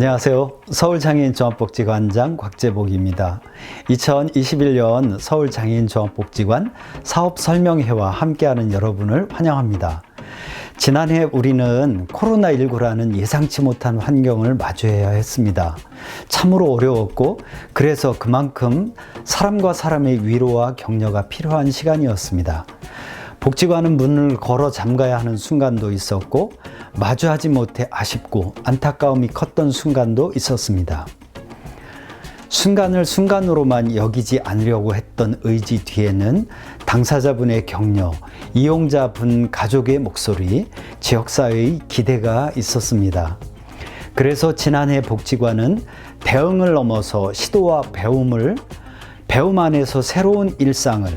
안녕하세요. 서울장애인종합복지관장 곽재복입니다. 2021년 서울장애인종합복지관 사업설명회와 함께하는 여러분을 환영합니다. 지난해 우리는 코로나19라는 예상치 못한 환경을 마주해야 했습니다. 참으로 어려웠고, 그래서 그만큼 사람과 사람의 위로와 격려가 필요한 시간이었습니다. 복지관은 문을 걸어 잠가야 하는 순간도 있었고, 마주하지 못해 아쉽고 안타까움이 컸던 순간도 있었습니다. 순간을 순간으로만 여기지 않으려고 했던 의지 뒤에는 당사자분의 격려, 이용자분 가족의 목소리, 지역사회의 기대가 있었습니다. 그래서 지난해 복지관은 대응을 넘어서 시도와 배움을, 배움 안에서 새로운 일상을,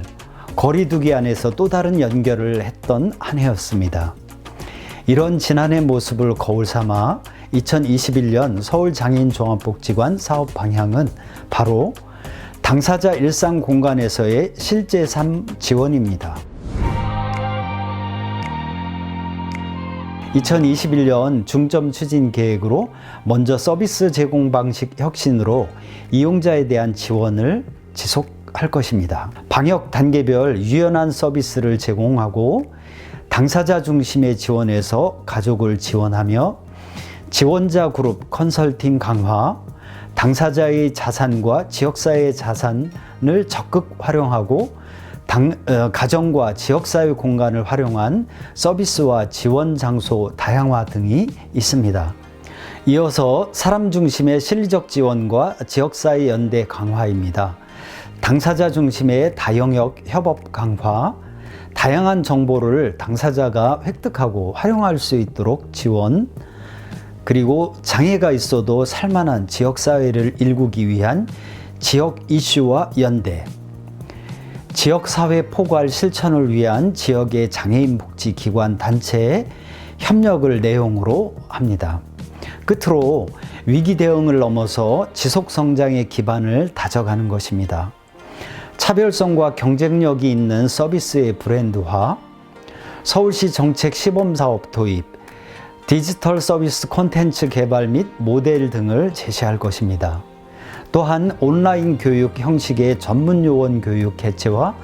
거리두기 안에서 또 다른 연결을 했던 한 해였습니다. 이런 지난해 모습을 거울 삼아 2021년 서울장애인종합복지관 사업 방향은 바로 당사자 일상 공간에서의 실제 삶 지원입니다. 2021년 중점 추진 계획으로 먼저 서비스 제공 방식 혁신으로 이용자에 대한 지원을 지속할 것입니다. 방역 단계별 유연한 서비스를 제공하고 당사자 중심의 지원에서 가족을 지원하며 지원자 그룹 컨설팅 강화, 당사자의 자산과 지역사회의 자산을 적극 활용하고 당, 어, 가정과 지역사회 공간을 활용한 서비스와 지원 장소 다양화 등이 있습니다. 이어서 사람 중심의 실리적 지원과 지역사회 연대 강화입니다. 당사자 중심의 다영역 협업 강화, 다양한 정보를 당사자가 획득하고 활용할 수 있도록 지원, 그리고 장애가 있어도 살만한 지역사회를 일구기 위한 지역 이슈와 연대, 지역사회 포괄 실천을 위한 지역의 장애인 복지 기관 단체의 협력을 내용으로 합니다. 끝으로 위기 대응을 넘어서 지속 성장의 기반을 다져가는 것입니다. 차별성과 경쟁력이 있는 서비스의 브랜드화, 서울시 정책 시범 사업 도입, 디지털 서비스 콘텐츠 개발 및 모델 등을 제시할 것입니다. 또한 온라인 교육 형식의 전문 요원 교육 개최와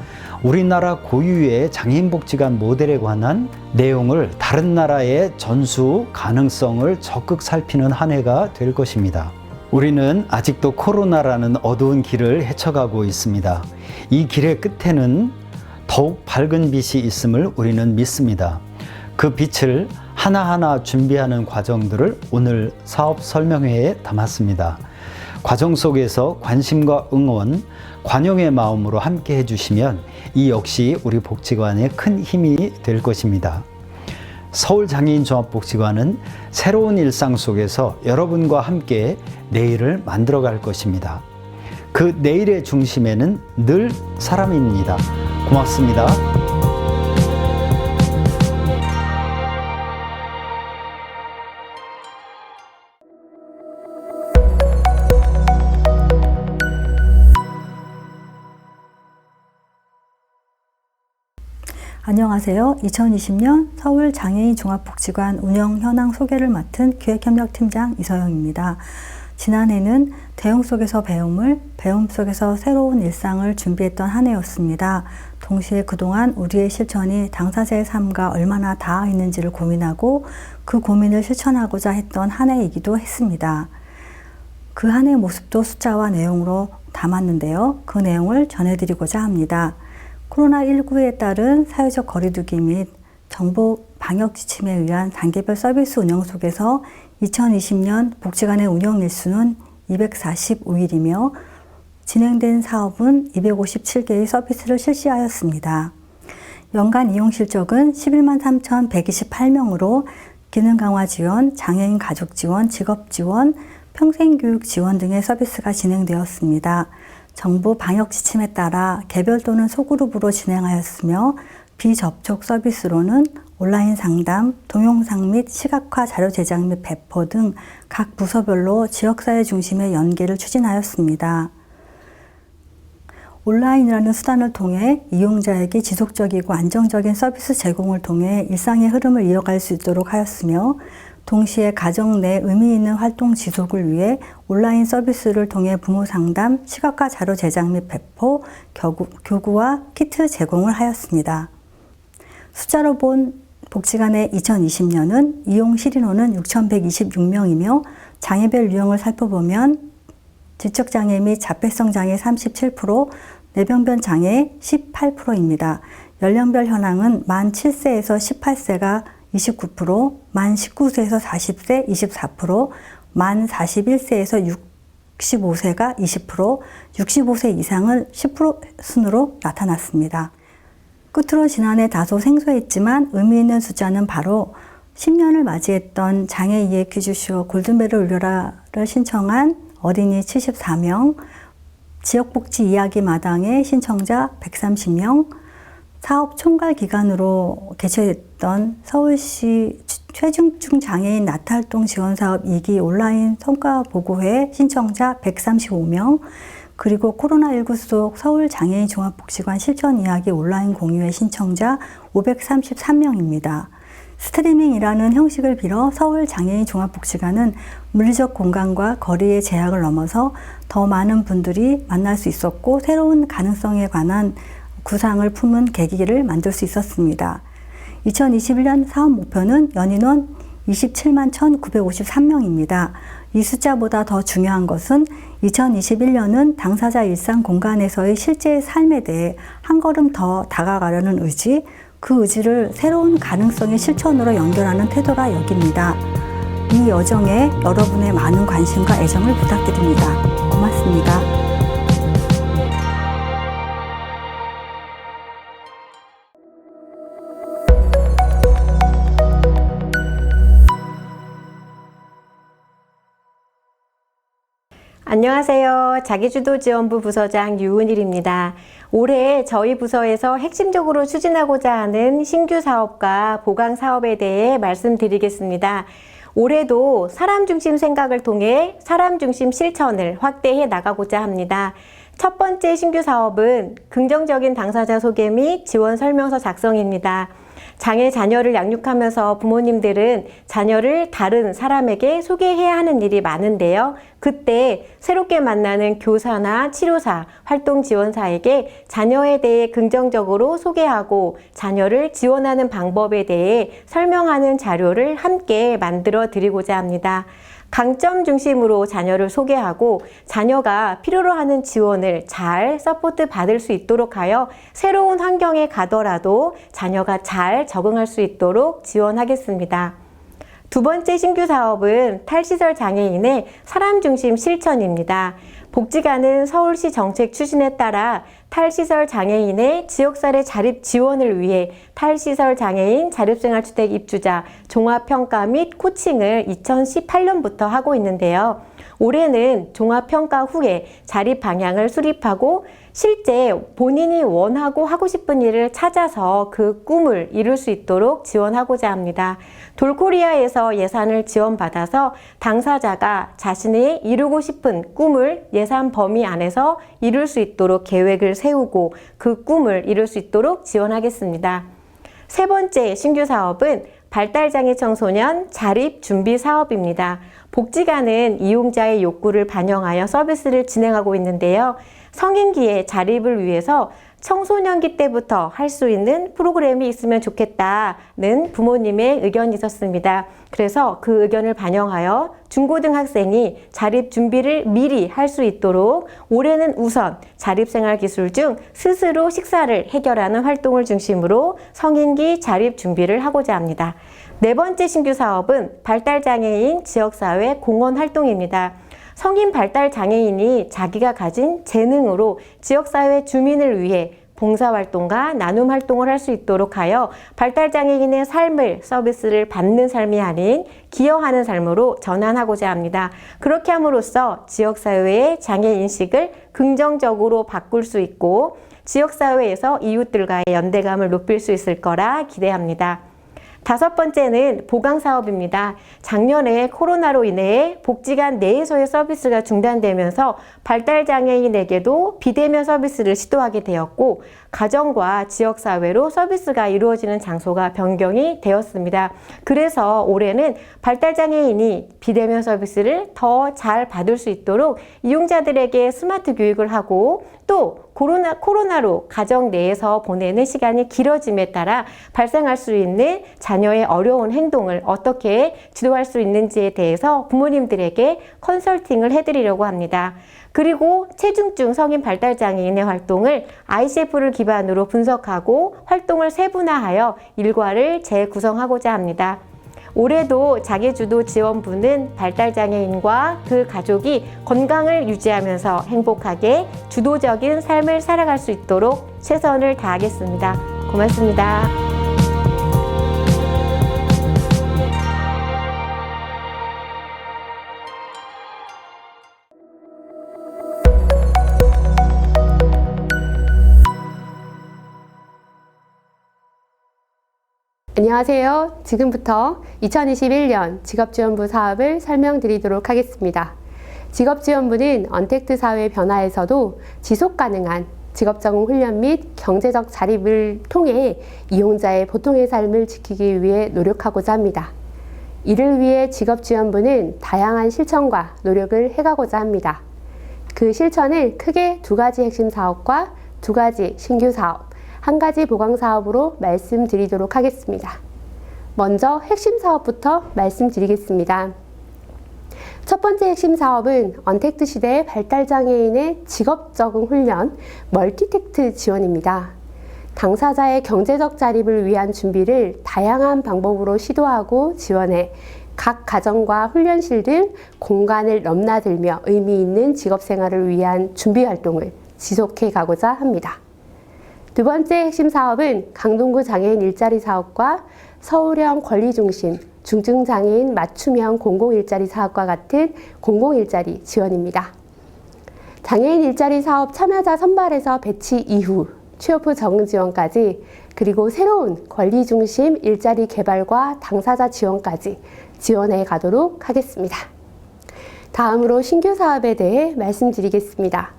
우리나라 고유의 장애인복지관 모델에 관한 내용을 다른 나라의 전수 가능성을 적극 살피는 한 해가 될 것입니다. 우리는 아직도 코로나라는 어두운 길을 헤쳐가고 있습니다. 이 길의 끝에는 더욱 밝은 빛이 있음을 우리는 믿습니다. 그 빛을 하나하나 준비하는 과정들을 오늘 사업 설명회에 담았습니다. 과정 속에서 관심과 응원, 관용의 마음으로 함께 해주시면 이 역시 우리 복지관의 큰 힘이 될 것입니다. 서울장애인종합복지관은 새로운 일상 속에서 여러분과 함께 내일을 만들어 갈 것입니다. 그 내일의 중심에는 늘 사람입니다. 고맙습니다. 안녕하세요. 2020년 서울 장애인 종합복지관 운영 현황 소개를 맡은 기획협력팀장 이서영입니다. 지난해는 대응 속에서 배움을, 배움 속에서 새로운 일상을 준비했던 한 해였습니다. 동시에 그동안 우리의 실천이 당사자의 삶과 얼마나 닿아 있는지를 고민하고 그 고민을 실천하고자 했던 한 해이기도 했습니다. 그 한 해의 모습도 숫자와 내용으로 담았는데요. 그 내용을 전해드리고자 합니다. 코로나19에 따른 사회적 거리두기 및 정보 방역 지침에 의한 단계별 서비스 운영 속에서 2020년 복지관의 운영 일수는 245일이며 진행된 사업은 257개의 서비스를 실시하였습니다. 연간 이용 실적은 11만 3,128명으로 기능 강화 지원, 장애인 가족 지원, 직업 지원, 평생 교육 지원 등의 서비스가 진행되었습니다. 정부 방역 지침에 따라 개별 또는 소그룹으로 진행하였으며 비접촉 서비스로는 온라인 상담, 동영상 및 시각화 자료 제작 및 배포 등 각 부서별로 지역사회 중심의 연계를 추진하였습니다. 온라인이라는 수단을 통해 이용자에게 지속적이고 안정적인 서비스 제공을 통해 일상의 흐름을 이어갈 수 있도록 하였으며 동시에 가정 내 의미 있는 활동 지속을 위해 온라인 서비스를 통해 부모 상담, 시각화 자료 제작 및 배포, 교구, 교구와 키트 제공을 하였습니다. 숫자로 본 복지관의 2020년은 이용 실인원은 6,126명이며 장애별 유형을 살펴보면 지적장애 및 자폐성 장애 37%, 뇌병변 장애 18%입니다. 연령별 현황은 만 7세에서 18세가 29%, 만 19세에서 40세 24%, 만 41세에서 65세가 20%, 65세 이상은 10% 순으로 나타났습니다. 끝으로 지난해 다소 생소했지만 의미 있는 숫자는 바로 10년을 맞이했던 장애 이해 퀴즈쇼 골든벨을 울려라를 신청한 어린이 74명, 지역복지 이야기 마당의 신청자 130명, 사업 총괄 기관으로 개최됐던 서울시 최중증 장애인 나탈동 지원 사업 2기 온라인 성과 보고회 신청자 135명, 그리고 코로나19 속 서울 장애인 종합복지관 실천 이야기 온라인 공유회 신청자 533명입니다. 스트리밍이라는 형식을 빌어 서울 장애인 종합복지관은 물리적 공간과 거리의 제약을 넘어서 더 많은 분들이 만날 수 있었고 새로운 가능성에 관한 구상을 품은 계기를 만들 수 있었습니다. 2021년 사업 목표는 연인원 27만 1,953명입니다. 이 숫자보다 더 중요한 것은 2021년은 당사자 일상 공간에서의 실제 삶에 대해 한 걸음 더 다가가려는 의지, 그 의지를 새로운 가능성의 실천으로 연결하는 태도라 여깁니다. 이 여정에 여러분의 많은 관심과 애정을 부탁드립니다. 고맙습니다. 안녕하세요. 자기주도지원부 부서장 유은일입니다. 올해 저희 부서에서 핵심적으로 추진하고자 하는 신규 사업과 보강 사업에 대해 말씀드리겠습니다. 올해도 사람 중심 생각을 통해 사람 중심 실천을 확대해 나가고자 합니다. 첫 번째 신규 사업은 긍정적인 당사자 소개 및 지원 설명서 작성입니다. 장애 자녀를 양육하면서 부모님들은 자녀를 다른 사람에게 소개해야 하는 일이 많은데요. 그때 새롭게 만나는 교사나 치료사, 활동 지원사에게 자녀에 대해 긍정적으로 소개하고 자녀를 지원하는 방법에 대해 설명하는 자료를 함께 만들어 드리고자 합니다. 강점 중심으로 자녀를 소개하고 자녀가 필요로 하는 지원을 잘 서포트 받을 수 있도록 하여 새로운 환경에 가더라도 자녀가 잘 적응할 수 있도록 지원하겠습니다. 두 번째 신규 사업은 탈시설 장애인의 사람 중심 실천입니다. 복지관은 서울시 정책 추진에 따라 탈시설 장애인의 지역사회 자립 지원을 위해 탈시설 장애인 자립생활주택 입주자 종합평가 및 코칭을 2018년부터 하고 있는데요. 올해는 종합평가 후에 자립 방향을 수립하고 실제 본인이 원하고 하고 싶은 일을 찾아서 그 꿈을 이룰 수 있도록 지원하고자 합니다. 돌코리아에서 예산을 지원받아서 당사자가 자신이 이루고 싶은 꿈을 예산 범위 안에서 이룰 수 있도록 계획을 세우고 그 꿈을 이룰 수 있도록 지원하겠습니다. 세 번째 신규 사업은 발달장애 청소년 자립 준비 사업입니다. 복지관은 이용자의 욕구를 반영하여 서비스를 진행하고 있는데요. 성인기의 자립을 위해서 청소년기 때부터 할 수 있는 프로그램이 있으면 좋겠다는 부모님의 의견이 있었습니다. 그래서 그 의견을 반영하여 중고등학생이 자립 준비를 미리 할 수 있도록 올해는 우선 자립생활 기술 중 스스로 식사를 해결하는 활동을 중심으로 성인기 자립 준비를 하고자 합니다. 네 번째 신규 사업은 발달장애인 지역사회 공헌 활동입니다. 성인 발달 장애인이 자기가 가진 재능으로 지역사회 주민을 위해 봉사활동과 나눔 활동을 할 수 있도록 하여 발달장애인의 삶을 서비스를 받는 삶이 아닌 기여하는 삶으로 전환하고자 합니다. 그렇게 함으로써 지역사회의 장애인식을 긍정적으로 바꿀 수 있고 지역사회에서 이웃들과의 연대감을 높일 수 있을 거라 기대합니다. 다섯 번째는 보강 사업입니다. 작년에 코로나로 인해 복지관 내에서의 서비스가 중단되면서 발달 장애인에게도 비대면 서비스를 시도하게 되었고 가정과 지역 사회로 서비스가 이루어지는 장소가 변경이 되었습니다. 그래서 올해는 발달 장애인이 비대면 서비스를 더 잘 받을 수 있도록 이용자들에게 스마트 교육을 하고 또 코로나, 코로나로 가정 내에서 보내는 시간이 길어짐에 따라 발생할 수 있는 자녀의 어려운 행동을 어떻게 지도할 수 있는지에 대해서 부모님들에게 컨설팅을 해드리려고 합니다. 그리고 체중증 성인 발달 장애인의 활동을 ICF를 기반으로 분석하고 활동을 세분화하여 일과를 재구성하고자 합니다. 올해도 자기주도 지원부는 발달장애인과 그 가족이 건강을 유지하면서 행복하게 주도적인 삶을 살아갈 수 있도록 최선을 다하겠습니다. 고맙습니다. 안녕하세요. 지금부터 2021년 직업지원부 사업을 설명드리도록 하겠습니다. 직업지원부는 언택트 사회 변화에서도 지속 가능한 직업 적응 훈련 및 경제적 자립을 통해 이용자의 보통의 삶을 지키기 위해 노력하고자 합니다. 이를 위해 직업지원부는 다양한 실천과 노력을 해가고자 합니다. 그 실천을 크게 두 가지 핵심 사업과 두 가지 신규 사업, 한 가지 보강 사업으로 말씀드리도록 하겠습니다. 먼저 핵심 사업부터 말씀드리겠습니다. 첫 번째 핵심 사업은 언택트 시대의 발달장애인의 직업 적응 훈련 멀티택트 지원입니다. 당사자의 경제적 자립을 위한 준비를 다양한 방법으로 시도하고 지원해 각 가정과 훈련실 등 공간을 넘나들며 의미 있는 직업 생활을 위한 준비 활동을 지속해 가고자 합니다. 두 번째 핵심 사업은 강동구 장애인 일자리 사업과 서울형 권리중심 중증장애인 맞춤형 공공일자리 사업과 같은 공공일자리 지원입니다. 장애인 일자리 사업 참여자 선발에서 배치 이후 취업 후 적응 지원까지 그리고 새로운 권리 중심 일자리 개발과 당사자 지원까지 지원해 가도록 하겠습니다. 다음으로 신규 사업에 대해 말씀드리겠습니다.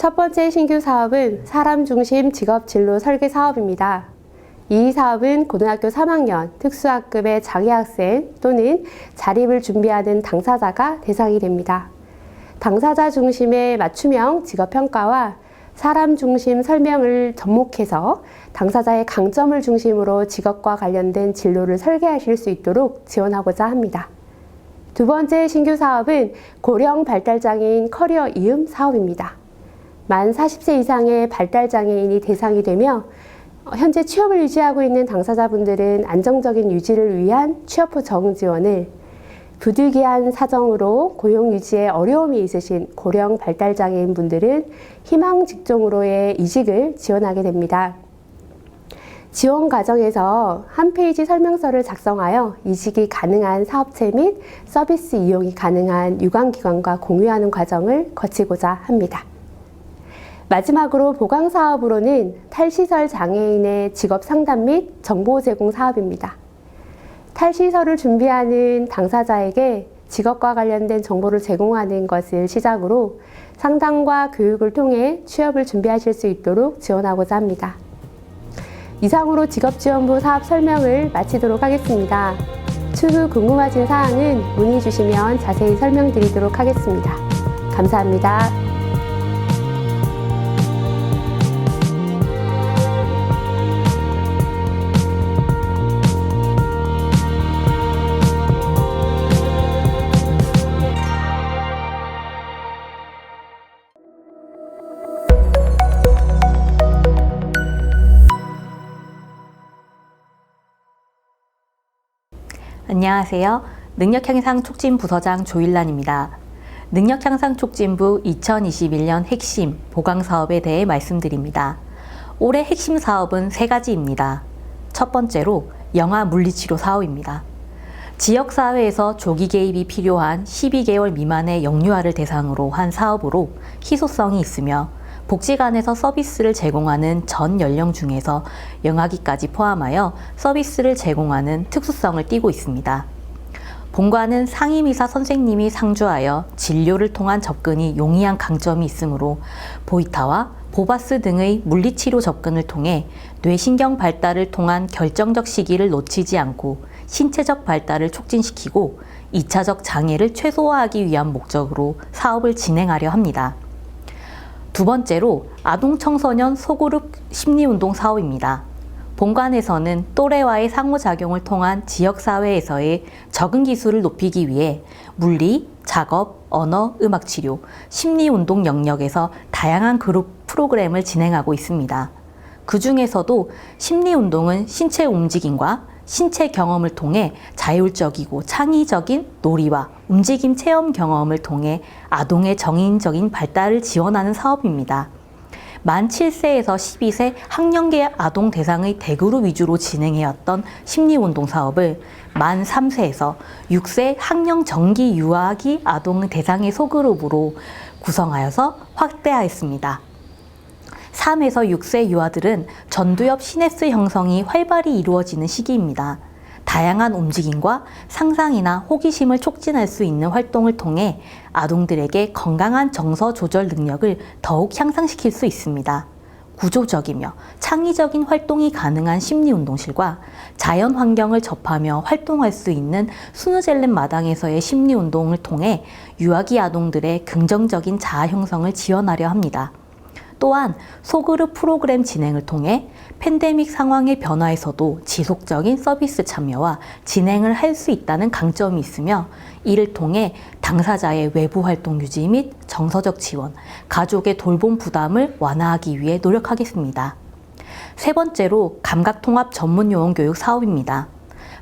첫 번째 신규 사업은 사람 중심 직업 진로 설계 사업입니다. 이 사업은 고등학교 3학년 특수학급의 장애학생 또는 자립을 준비하는 당사자가 대상이 됩니다. 당사자 중심의 맞춤형 직업 평가와 사람 중심 설명을 접목해서 당사자의 강점을 중심으로 직업과 관련된 진로를 설계하실 수 있도록 지원하고자 합니다. 두 번째 신규 사업은 고령 발달장애인 커리어 이음 사업입니다. 만 40세 이상의 발달장애인이 대상이 되며 어, 현재 취업을 유지하고 있는 당사자분들은 안정적인 유지를 위한 취업 후 적응 지원을 부득이한 사정으로 고용 유지에 어려움이 있으신 고령 발달장애인 분들은 희망 직종으로의 이직을 지원하게 됩니다. 지원 과정에서 한 페이지 설명서를 작성하여 이직이 가능한 사업체 및 서비스 이용이 가능한 유관기관과 공유하는 과정을 거치고자 합니다. 마지막으로 보강 사업으로는 탈시설 장애인의 직업 상담 및 정보 제공 사업입니다. 탈시설을 준비하는 당사자에게 직업과 관련된 정보를 제공하는 것을 시작으로 상담과 교육을 통해 취업을 준비하실 수 있도록 지원하고자 합니다. 이상으로 직업지원부 사업 설명을 마치도록 하겠습니다. 추후 궁금하신 사항은 문의 주시면 자세히 설명드리도록 하겠습니다. 감사합니다. 안녕하세요. 능력향상 촉진 부서장 조일란입니다. 능력향상 촉진부 2021년 핵심 보강 사업에 대해 말씀드립니다. 올해 핵심 사업은 세 가지입니다. 첫 번째로 영아 물리치료 사업입니다. 지역사회에서 조기 개입이 필요한 12개월 미만의 영유아를 대상으로 한 사업으로 희소성이 있으며 복지관에서 서비스를 제공하는 전 연령 중에서 영아기까지 포함하여 서비스를 제공하는 특수성을 띠고 있습니다. 본관은 상임의사 선생님이 상주하여 진료를 통한 접근이 용이한 강점이 있으므로 보이타와 보바스 등의 물리치료 접근을 통해 뇌신경 발달을 통한 결정적 시기를 놓치지 않고 신체적 발달을 촉진시키고 2차적 장애를 최소화하기 위한 목적으로 사업을 진행하려 합니다. 두 번째로 아동 청소년 소그룹 심리운동 사업입니다. 본관에서는 또래와의 상호작용을 통한 지역사회에서의 적응 기술을 높이기 위해 물리, 작업, 언어, 음악 치료, 심리운동 영역에서 다양한 그룹 프로그램을 진행하고 있습니다. 그 중에서도 심리운동은 신체 움직임과 신체 경험을 통해 자율적이고 창의적인 놀이와 움직임 체험 경험을 통해 아동의 정인적인 발달을 지원하는 사업입니다. 만 7세에서 12세 학령계 아동 대상의 대그룹 위주로 진행해왔던 심리운동 사업을 만 3세에서 6세 학령 정기 유아기 아동 대상의 소그룹으로 구성하여서 확대하였습니다. 3에서 6세 유아들은 전두엽 시냅스 형성이 활발히 이루어지는 시기입니다. 다양한 움직임과 상상이나 호기심을 촉진할 수 있는 활동을 통해 아동들에게 건강한 정서 조절 능력을 더욱 향상시킬 수 있습니다. 구조적이며 창의적인 활동이 가능한 심리운동실과 자연 환경을 접하며 활동할 수 있는 스누젤렘 마당에서의 심리운동을 통해 유아기 아동들의 긍정적인 자아 형성을 지원하려 합니다. 또한 소그룹 프로그램 진행을 통해 팬데믹 상황의 변화에서도 지속적인 서비스 참여와 진행을 할 수 있다는 강점이 있으며 이를 통해 당사자의 외부 활동 유지 및 정서적 지원, 가족의 돌봄 부담을 완화하기 위해 노력하겠습니다. 세 번째로 감각통합 전문 요원 교육 사업입니다.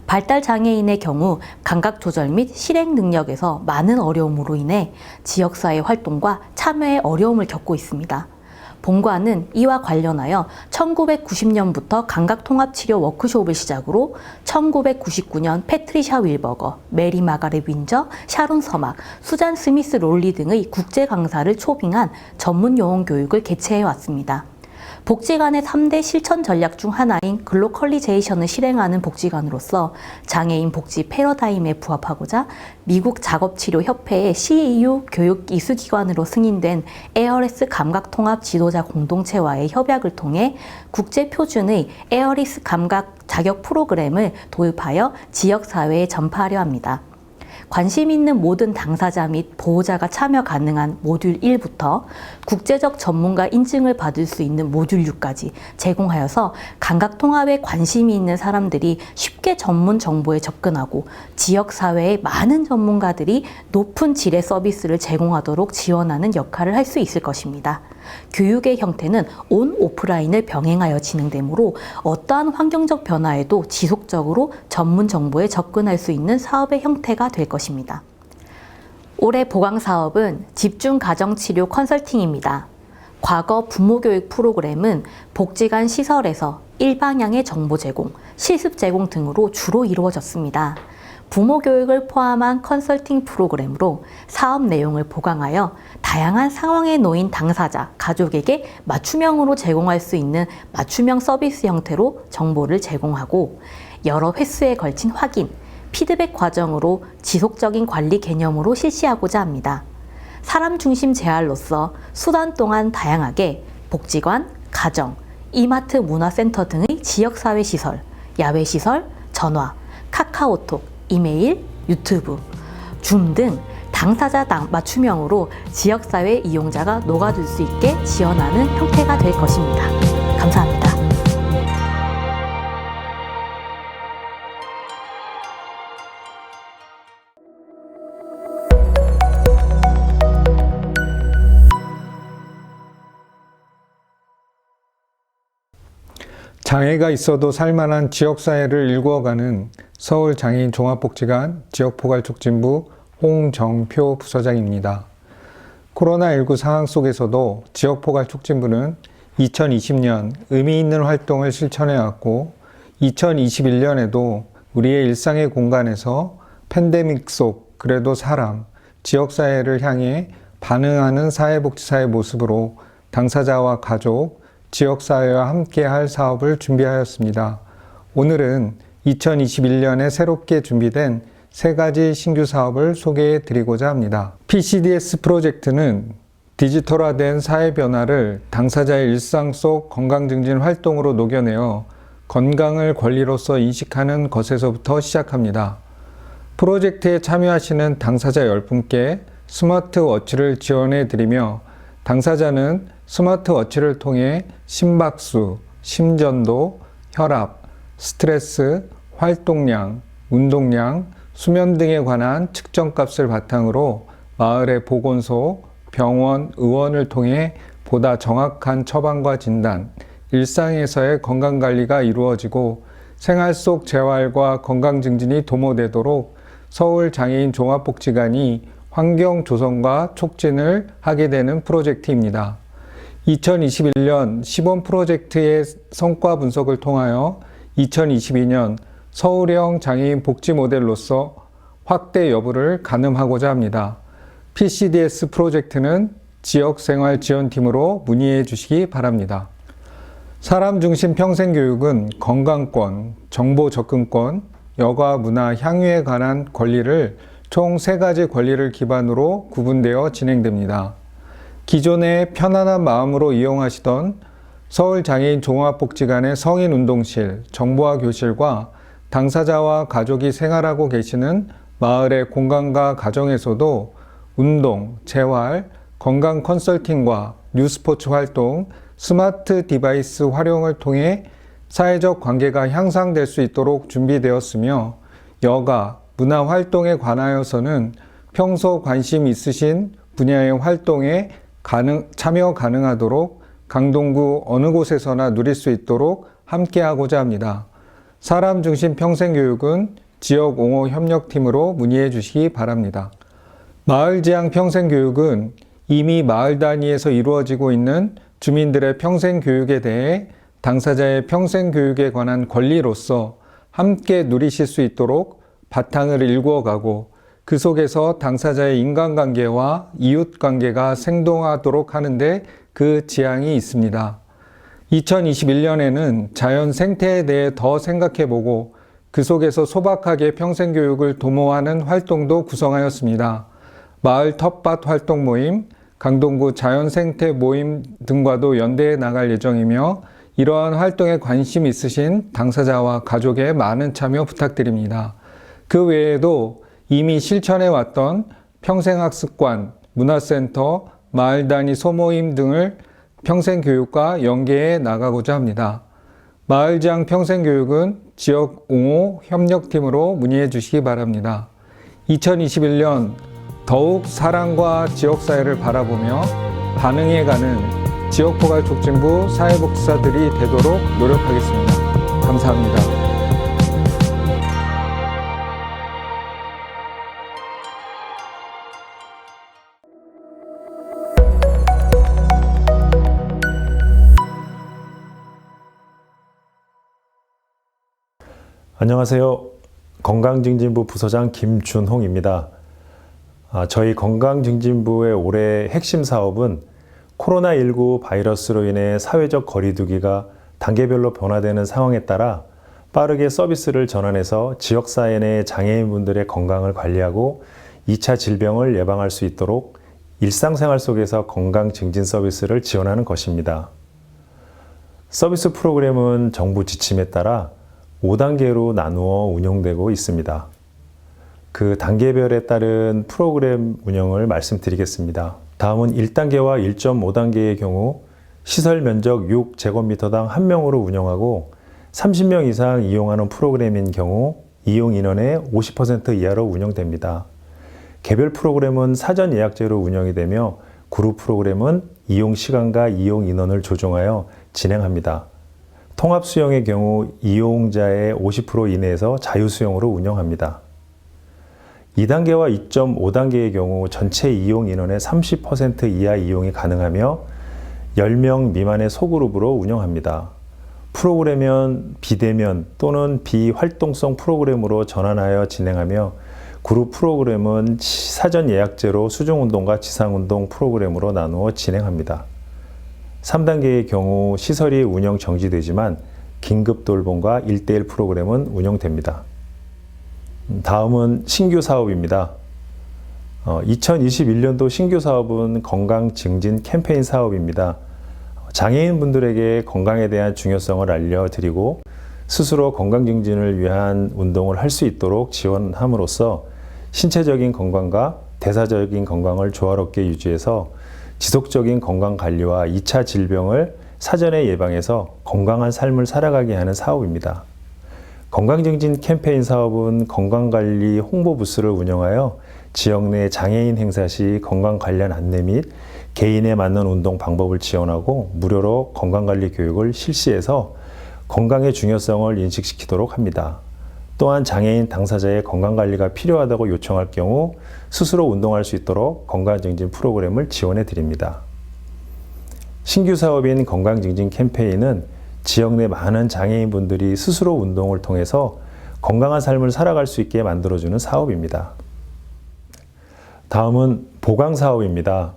발달 장애인의 경우 감각 조절 및 실행 능력에서 많은 어려움으로 인해 지역사회 활동과 참여에 어려움을 겪고 있습니다. 본관은 이와 관련하여 1990년부터 감각통합치료 워크숍을 시작으로 1999년 패트리샤 윌버거, 메리 마가렛 윈저, 샤론 서막, 수잔 스미스 롤리 등의 국제 강사를 초빙한 전문 요원 교육을 개최해 왔습니다. 복지관의 3대 실천 전략 중 하나인 글로컬리제이션을 실행하는 복지관으로서 장애인 복지 패러다임에 부합하고자 미국 작업치료협회의 CEU 교육 이수기관으로 승인된 에어레스 감각통합 지도자 공동체와의 협약을 통해 국제 표준의 에어리스 감각 자격 프로그램을 도입하여 지역사회에 전파하려 합니다. 관심 있는 모든 당사자 및 보호자가 참여 가능한 모듈 1부터 국제적 전문가 인증을 받을 수 있는 모듈 6까지 제공하여서 감각 통합에 관심이 있는 사람들이 쉽게 전문 정보에 접근하고 지역 사회의 많은 전문가들이 높은 질의 서비스를 제공하도록 지원하는 역할을 할 수 있을 것입니다. 교육의 형태는 온 오프라인을 병행하여 진행되므로 어떠한 환경적 변화에도 지속적으로 전문 정보에 접근할 수 있는 사업의 형태가 될 것입니다. 올해 보강 사업은 집중 가정 치료 컨설팅입니다. 과거 부모 교육 프로그램은 복지관 시설에서 일방향의 정보 제공, 실습 제공 등으로 주로 이루어졌습니다. 부모 교육을 포함한 컨설팅 프로그램으로 사업 내용을 보강하여 다양한 상황에 놓인 당사자, 가족에게 맞춤형으로 제공할 수 있는 맞춤형 서비스 형태로 정보를 제공하고 여러 횟수에 걸친 확인, 피드백 과정으로 지속적인 관리 개념으로 실시하고자 합니다. 사람 중심 재활로서 수단 동안 다양하게 복지관, 가정, 이마트 문화센터 등의 지역사회 시설, 야외 시설, 전화, 카카오톡, 이메일, 유튜브, 줌 등 당사자 당 맞춤형으로 지역사회 이용자가 녹아들 수 있게 지원하는 형태가 될 것입니다. 감사합니다. 장애가 있어도 살만한 지역사회를 일구어가는 서울 장애인 종합복지관 지역포괄촉진부 홍정표 부서장입니다. 코로나19 상황 속에서도 지역포괄촉진부는 2020년 의미 있는 활동을 실천해 왔고 2021년에도 우리의 일상의 공간에서 팬데믹 속 그래도 사람, 지역사회를 향해 반응하는 사회복지사의 모습으로 당사자와 가족, 지역사회와 함께 할 사업을 준비하였습니다. 오늘은 2021년에 새롭게 준비된 세 가지 신규 사업을 소개해 드리고자 합니다. PCDS 프로젝트는 디지털화된 사회 변화를 당사자의 일상 속 건강 증진 활동으로 녹여내어 건강을 권리로서 인식하는 것에서부터 시작합니다. 프로젝트에 참여하시는 당사자 10분께 스마트워치를 지원해 드리며 당사자는 스마트워치를 통해 심박수, 심전도, 혈압, 스트레스, 활동량, 운동량, 수면 등에 관한 측정값을 바탕으로 마을의 보건소, 병원, 의원을 통해 보다 정확한 처방과 진단, 일상에서의 건강관리가 이루어지고 생활 속 재활과 건강 증진이 도모되도록 서울 장애인 종합복지관이 환경 조성과 촉진을 하게 되는 프로젝트입니다. 2021년 시범 프로젝트의 성과 분석을 통하여 2022년 서울형 장애인 복지 모델로서 확대 여부를 가늠하고자 합니다. PCDS 프로젝트는 지역생활 지원팀으로 문의해 주시기 바랍니다. 사람 중심 평생 교육은 건강권, 정보 접근권, 여가 문화 향유에 관한 권리를 총 세 가지 권리를 기반으로 구분되어 진행됩니다. 기존에 편안한 마음으로 이용하시던 서울 장애인 종합복지관의 성인 운동실, 정보화 교실과 당사자와 가족이 생활하고 계시는 마을의 공간과 가정에서도 운동, 재활, 건강 컨설팅과 뉴스포츠 활동, 스마트 디바이스 활용을 통해 사회적 관계가 향상될 수 있도록 준비되었으며 여가, 문화 활동에 관하여서는 평소 관심 있으신 분야의 활동에 가능, 참여 가능하도록 강동구 어느 곳에서나 누릴 수 있도록 함께하고자 합니다. 사람 중심 평생 교육은 지역 옹호 협력팀으로 문의해 주시기 바랍니다. 마을 지향 평생 교육은 이미 마을 단위에서 이루어지고 있는 주민들의 평생 교육에 대해 당사자의 평생 교육에 관한 권리로서 함께 누리실 수 있도록 바탕을 일구어가고 그 속에서 당사자의 인간관계와 이웃관계가 생동하도록 하는데 그 지향이 있습니다. 2021년에는 자연 생태에 대해 더 생각해보고 그 속에서 소박하게 평생 교육을 도모하는 활동도 구성하였습니다. 마을 텃밭 활동 모임, 강동구 자연 생태 모임 등과도 연대해 나갈 예정이며 이러한 활동에 관심 있으신 당사자와 가족의 많은 참여 부탁드립니다. 그 외에도 이미 실천해 왔던 평생학습관, 문화센터, 마을 단위 소모임 등을 평생교육과 연계해 나가고자 합니다. 마을지향 평생교육은 지역 옹호 협력팀으로 문의해 주시기 바랍니다. 2021년 더욱 사랑과 지역사회를 바라보며 반응해가는 지역포괄촉진부 사회복지사들이 되도록 노력하겠습니다. 감사합니다. 안녕하세요. 건강증진부 부서장 김준홍입니다. 아, 저희 건강증진부의 올해 핵심 사업은 코로나19 바이러스로 인해 사회적 거리두기가 단계별로 변화되는 상황에 따라 빠르게 서비스를 전환해서 지역사회 내 장애인분들의 건강을 관리하고 2차 질병을 예방할 수 있도록 일상생활 속에서 건강 증진 서비스를 지원하는 것입니다. 서비스 프로그램은 정부 지침에 따라 5단계로 나누어 운영되고 있습니다. 그 단계별에 따른 프로그램 운영을 말씀드리겠습니다. 다음은 1단계와 1.5단계의 경우 시설 면적 6제곱미터당 1명으로 운영하고 30명 이상 이용하는 프로그램인 경우 이용 인원의 50% 이하로 운영됩니다. 개별 프로그램은 사전 예약제로 운영이 되며 그룹 프로그램은 이용 시간과 이용 인원을 조정하여 진행합니다. 통합 수용의 경우 이용자의 50% 이내에서 자유 수용으로 운영합니다. 2단계와 2.5단계의 경우 전체 이용 인원의 30% 이하 이용이 가능하며 10명 미만의 소그룹으로 운영합니다. 프로그램은 비대면 또는 비활동성 프로그램으로 전환하여 진행하며 그룹 프로그램은 사전 예약제로 수중운동과 지상운동 프로그램으로 나누어 진행합니다. 3단계의 경우 시설이 운영 정지되지만 긴급 돌봄과 1대1 프로그램은 운영됩니다. 음, 다음은 신규 사업입니다. 어, 2021년도 신규 사업은 건강 증진 캠페인 사업입니다. 장애인 분들에게 건강에 대한 중요성을 알려드리고 스스로 건강 증진을 위한 운동을 할 수 있도록 지원함으로써 신체적인 건강과 대사적인 건강을 조화롭게 유지해서 지속적인 건강 관리와 2차 질병을 사전에 예방해서 건강한 삶을 살아가게 하는 사업입니다. 건강증진 캠페인 사업은 건강관리 홍보 부스를 운영하여 지역 내 장애인 행사 시 건강 관련 안내 및 개인에 맞는 운동 방법을 지원하고 무료로 건강관리 교육을 실시해서 건강의 중요성을 인식시키도록 합니다. 또한 장애인 당사자의 건강관리가 필요하다고 요청할 경우 스스로 운동할 수 있도록 건강증진 프로그램을 지원해 드립니다. 신규 사업인 건강증진 캠페인은 지역 내 많은 장애인분들이 스스로 운동을 통해서 건강한 삶을 살아갈 수 있게 만들어주는 사업입니다. 다음은 보강 사업입니다.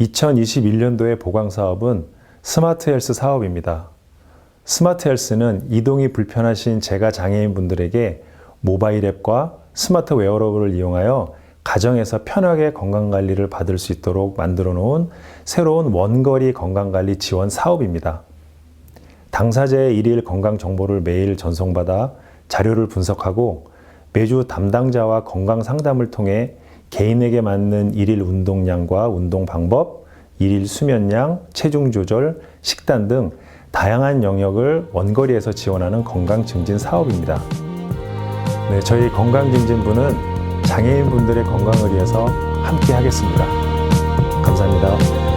2021년도의 보강 사업은 스마트 헬스 사업입니다. 스마트 헬스는 이동이 불편하신 제가 장애인 분들에게 모바일 앱과 스마트 웨어러블을 이용하여 가정에서 편하게 건강 관리를 받을 수 있도록 만들어 놓은 새로운 원거리 건강 관리 지원 사업입니다. 당사자의 일일 건강 정보를 매일 전송받아 자료를 분석하고 매주 담당자와 건강 상담을 통해 개인에게 맞는 일일 운동량과 운동 방법, 일일 수면량, 체중 조절, 식단 등 다양한 영역을 원거리에서 지원하는 건강 증진 사업입니다. 네, 저희 건강 증진부는 장애인 분들의 건강을 위해서 함께 하겠습니다. 감사합니다.